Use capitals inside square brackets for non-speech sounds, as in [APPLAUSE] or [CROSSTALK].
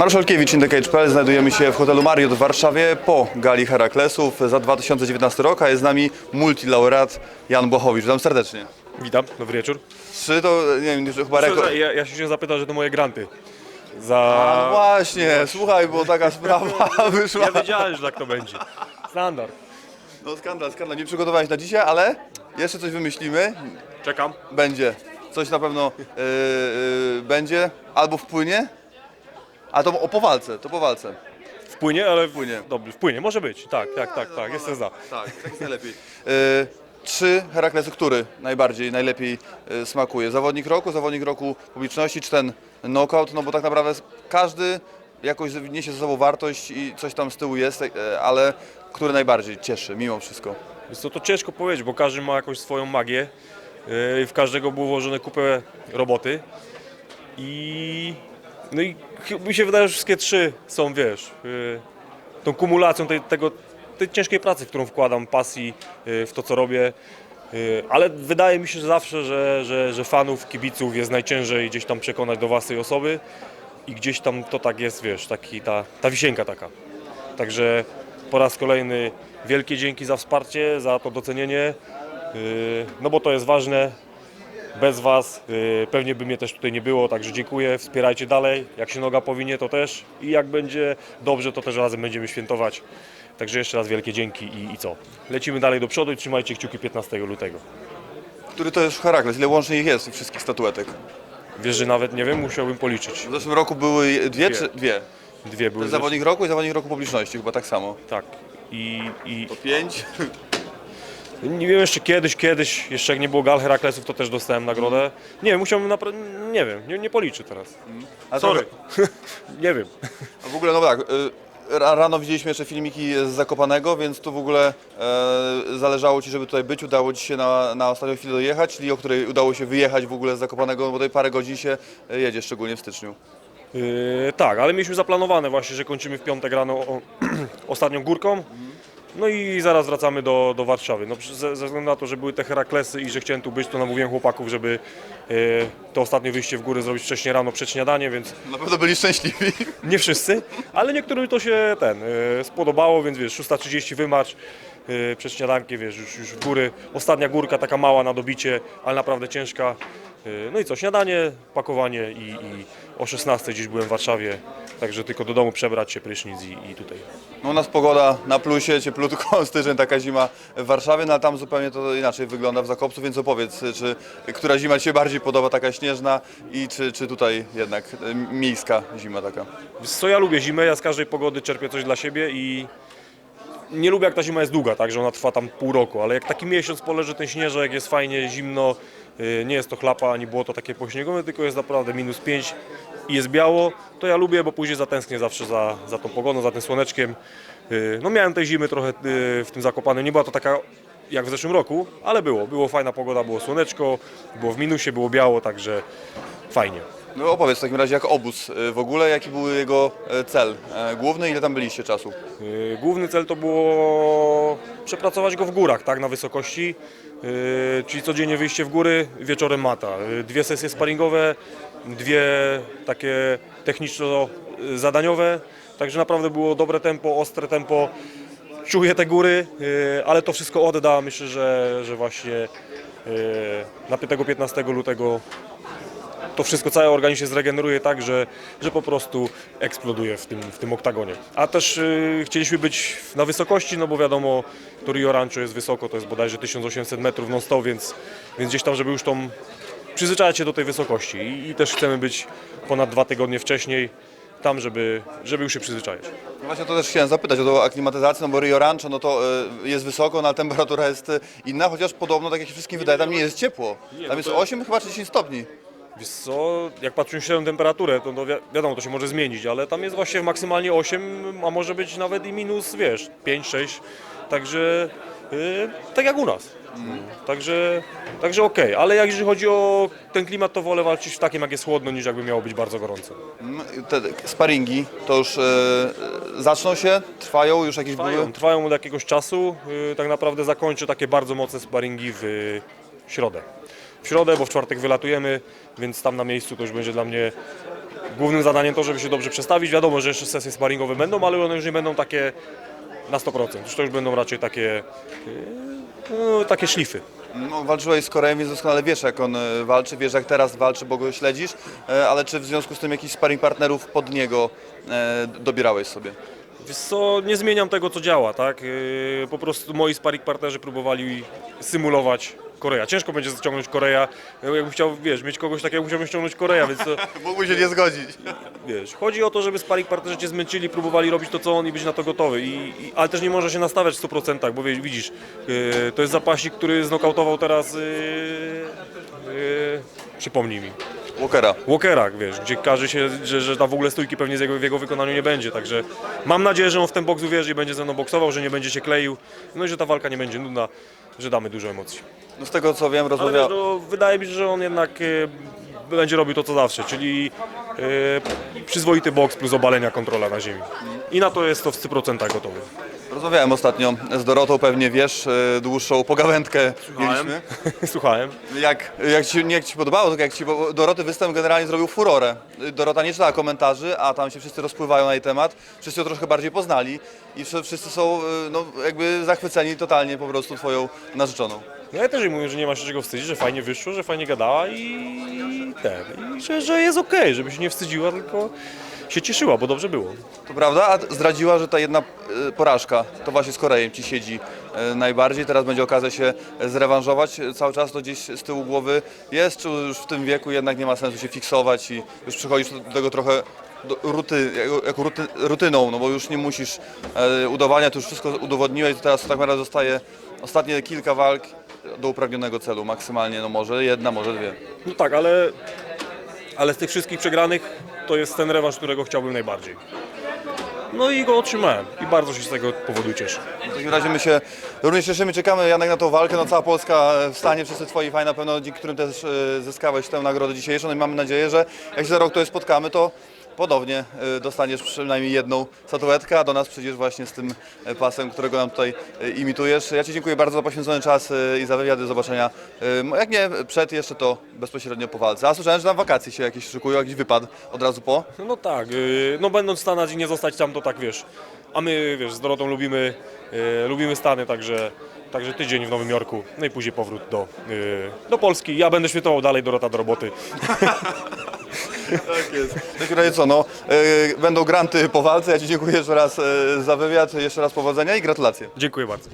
Marszalkiewicz InTheCage.pl Znajdujemy się w hotelu Marriott w Warszawie po gali Heraklesów za 2019 rok, a jest z nami multilaureat Jan Błachowicz. Witam serdecznie. Witam, dobry wieczór. Czy to, nie wiem, już chyba rekord... Ja, ja się zapytać, że to moje granty. A, Za... właśnie, słuchaj, bo taka [LAUGHS] sprawa wyszła. Ja wiedziałem, że tak to będzie. Standard. No skandal, skandal. Nie przygotowałeś na dzisiaj, ale jeszcze coś wymyślimy. Czekam. Będzie. Coś na pewno yy, yy, będzie. Albo wpłynie. A to o, po walce, to po walce. Wpłynie, ale... Wpłynie. Dobrze, wpłynie, może być. Tak, tak, tak, tak, jestem za. Tak, tak jest najlepiej. Yy, trzy Heraklesy, który najbardziej, najlepiej yy, smakuje? Zawodnik roku, zawodnik roku publiczności, czy ten knockout? No bo tak naprawdę każdy jakoś niesie ze sobą wartość i coś tam z tyłu jest, yy, ale który najbardziej cieszy mimo wszystko? Jest to, to ciężko powiedzieć, bo każdy ma jakąś swoją magię. Yy, W każdego było włożone kupę roboty. I... No i mi się wydaje, że wszystkie trzy są, wiesz, yy, tą kumulacją tej, tego, tej ciężkiej pracy, którą wkładam, pasji yy, w to, co robię. Yy, Ale wydaje mi się że zawsze, że, że, że fanów, kibiców jest najciężej gdzieś tam przekonać do własnej osoby i gdzieś tam to tak jest, wiesz, taki, ta, ta wisienka taka. Także po raz kolejny wielkie dzięki za wsparcie, za to docenienie, no bo to jest ważne. Bez Was yy, pewnie by mnie też tutaj nie było, także dziękuję, wspierajcie dalej. Jak się noga powinie, to też i jak będzie dobrze, to też razem będziemy świętować. Także jeszcze raz wielkie dzięki i, i co? Lecimy dalej do przodu i trzymajcie kciuki 15 lutego. Który to jest Herakles? Ile łącznie ich jest, tych wszystkich statuetek? Wiesz, że nawet nie wiem, musiałbym policzyć. W zeszłym roku były dwie, Dwie. czy dwie? Dwie były. Zawodnik roku i zawodnik roku publiczności, chyba tak samo. Tak. I, i To pięć. Nie wiem, jeszcze kiedyś, kiedyś, jeszcze jak nie było gal Heraklesów, to też dostałem nagrodę. Nie wiem, musiałbym naprawdę, nie wiem, nie, nie policzę teraz. A Sorry. [LAUGHS] nie wiem. W ogóle, no tak, y, ra- rano widzieliśmy jeszcze filmiki z Zakopanego, więc tu w ogóle e, zależało Ci, żeby tutaj być, udało Ci się na, na ostatnią chwilę dojechać, czyli o której udało się wyjechać w ogóle z Zakopanego, bo tutaj parę godzin się e, jedzie, szczególnie w styczniu. Yy, tak, ale mieliśmy zaplanowane właśnie, że kończymy w piątek rano o, [CLEARS THROAT] ostatnią górką. No i zaraz wracamy do, do Warszawy. No, ze, ze względu na to, że były te Heraklesy i że chciałem tu być, to namówiłem chłopaków, żeby yy, to ostatnie wyjście w góry zrobić wcześniej rano przed śniadaniem, więc Na pewno byli szczęśliwi. Nie wszyscy, ale niektórym to się ten y, spodobało, więc wiesz, 6.30 wymarsz y, przed śniadankiem, wiesz, już, już w góry. Ostatnia górka taka mała na dobicie, ale naprawdę ciężka. Y, no i co, śniadanie, pakowanie i, i o 16 dziś byłem w Warszawie, także tylko do domu przebrać się, prysznic i, i tutaj. No u nas pogoda na plusie, cieplutko, [LAUGHS] styczeń, taka zima w Warszawie, no a tam zupełnie to inaczej wygląda w Zakopcu, więc opowiedz, czy która zima Ci się bardziej podoba, taka śnieżna i czy, czy tutaj jednak e, miejska zima taka? Wiesz Co ja lubię zimę, ja z każdej pogody czerpię coś dla siebie i nie lubię jak ta zima jest długa, tak, że ona trwa tam pół roku, ale jak taki miesiąc poleży ten śnieżek, jest fajnie, zimno, nie jest to chlapa, ani było to takie pośniegowe, tylko jest naprawdę minus 5 i jest biało, to ja lubię, bo później zatęsknię zawsze za, za tą pogodą, za tym słoneczkiem. Yy, No miałem tej zimy trochę yy, w tym Zakopanem, nie była to taka jak w zeszłym roku, ale było, było fajna pogoda, było słoneczko, było w minusie, było biało, także fajnie. No opowiedz w takim razie jak obóz y, w ogóle, jaki był jego e, cel e, główny, ile tam byliście czasu? Yy, Główny cel to było przepracować go w górach, tak, na wysokości, yy, czyli codziennie wyjście w góry, wieczorem mata. Dwie sesje sparingowe, dwie takie techniczno-zadaniowe, także naprawdę było dobre tempo, ostre tempo. Czuję te góry, ale to wszystko odda. Myślę, że, że właśnie na 5-15 lutego to wszystko, cały organizm się zregeneruje tak, że, że po prostu eksploduje w tym, w tym oktagonie. A też y, chcieliśmy być na wysokości, no bo wiadomo, to Rio Rancho jest wysoko, to jest bodajże 1800 metrów non stop, więc, więc gdzieś tam, żeby już tą przyzwyczaić się do tej wysokości I, i też chcemy być ponad dwa tygodnie wcześniej tam, żeby, żeby już się przyzwyczaić. No właśnie to też chciałem zapytać o tą aklimatyzację, no bo Rio Rancho no to e, jest wysoko, no ale temperatura jest e, inna, chociaż podobno, tak jak się wszystkim wydaje, tam nie jest ciepło. Tam no jest to- 8 chyba czy 10 stopni. Wiesz co, jak patrzymy się na temperaturę, to no wi- wiadomo, to się może zmienić, ale tam jest właśnie maksymalnie 8, a może być nawet i minus, wiesz, 5, 6, także y, tak jak u nas. Także, także okej, ale jak jeżeli chodzi o ten klimat, to wolę walczyć w takim, jak jest chłodno, niż jakby miało być bardzo gorąco. Mm, Te sparingi to już e, e, zaczną się, trwają, już jakieś były? Trwają, trwają od jakiegoś czasu, y, tak naprawdę zakończę takie bardzo mocne sparingi w y, środę. W środę, bo w czwartek wylatujemy, więc tam na miejscu to już będzie dla mnie głównym zadaniem to, żeby się dobrze przestawić. Wiadomo, że jeszcze sesje sparingowe będą, ale one już nie będą takie na 100%. Już to już będą raczej takie, yy, no, takie szlify. No, walczyłeś z Korejem, więc doskonale wiesz, jak on e, walczy, wiesz, jak teraz walczy, bo go śledzisz, e, ale czy w związku z tym jakiś sparring partnerów pod niego e, dobierałeś sobie? Wiesz co, nie zmieniam tego, co działa, tak? Po prostu moi sparring partnerzy próbowali symulować Korea. Ciężko będzie ściągnąć Korea. Jakbym chciał, wiesz, mieć kogoś takiego, musiałbym ściągnąć Korea, więc to, [LAUGHS] Mógłby się nie zgodzić. wiesz, chodzi o to, żeby sparring partnerzy cię zmęczyli, próbowali robić to, co on i być na to gotowy. I, i, ale też nie może się nastawiać w 100%, bo wiesz, widzisz, yy, to jest zapaśnik, który znokautował teraz, yy, yy, przypomnij mi, Walkera. Walkera, wiesz, gdzie każe się, że, że tam w ogóle stójki pewnie z jego, w jego wykonaniu nie będzie, także mam nadzieję, że on w ten boks uwierzy i będzie ze mną boksował, że nie będzie się kleił, no i że ta walka nie będzie nudna, że damy dużo emocji. No z tego co wiem, Ale rozmawia... wiesz, no, wydaje mi się, że on jednak e, będzie robił to co zawsze, czyli e, przyzwoity boks plus obalenia kontrola na ziemi. I na to jest to w 100% gotowy. Rozmawiałem ostatnio z Dorotą, pewnie wiesz, e, dłuższą pogawędkę mieliśmy. [LAUGHS] Słuchałem. Jak, jak, ci, nie jak ci podobało, tylko jak ci, bo Doroty występ generalnie zrobił furorę. Dorota nie czytała komentarzy, a tam się wszyscy rozpływają na jej temat. Wszyscy ją troszkę bardziej poznali i wszy- wszyscy są e, no, jakby zachwyceni totalnie po prostu twoją narzeczoną. No ja też jej mówię, że nie ma się czego wstydzić, że fajnie wyszło, że fajnie gadała i ten, i że, że jest okej, żeby się nie wstydziła, tylko się cieszyła, bo dobrze było. To prawda? A zdradziła, że ta jedna e, porażka, to właśnie z Korejem ci siedzi e, najbardziej. Teraz będzie okazja się zrewanżować. Cały czas to gdzieś z tyłu głowy jest, czy już w tym wieku jednak nie ma sensu się fiksować i już przychodzisz do tego trochę do ruty, jako, jako ruty, rutyną, no bo już nie musisz e, udowadniać, to już wszystko udowodniłeś, to teraz tak naprawdę zostaje ostatnie kilka walk do upragnionego celu, maksymalnie, no może jedna, może dwie. No tak, ale, ale z tych wszystkich przegranych to jest ten rewanż, którego chciałbym najbardziej. No i go otrzymałem i bardzo się z tego powodu cieszę. W takim razie my się również cieszymy, czekamy Janek na tą walkę, no cała Polska wstanie, wszyscy twoi fani na pewno, dzięki którym też e, zyskałeś tę nagrodę dzisiejszą no i mamy nadzieję, że jak się za rok tutaj spotkamy, to podobnie e, dostaniesz przynajmniej jedną statuetkę, a do nas przyjdziesz właśnie z tym e, pasem, którego nam tutaj e, imitujesz. Ja Ci dziękuję bardzo za poświęcony czas i za wywiady, do zobaczenia. Jak nie przed jeszcze, to bezpośrednio po walce. A słyszałem, że na wakacje się jakieś szykują, jakiś wypad od razu po. No tak, yy, no będąc w Stanach i nie zostać tam, to tak wiesz. A my, wiesz, z Dorotą lubimy, yy, lubimy Stany, także, także tydzień w Nowym Jorku, no i później powrót do, yy, do Polski. Ja będę świętował dalej Dorota do roboty. [LAUGHS] Tak jest. W takim razie co, no, e, będą granty po walce. Ja Ci dziękuję jeszcze raz e, za wywiad, jeszcze raz powodzenia i gratulacje. Dziękuję bardzo.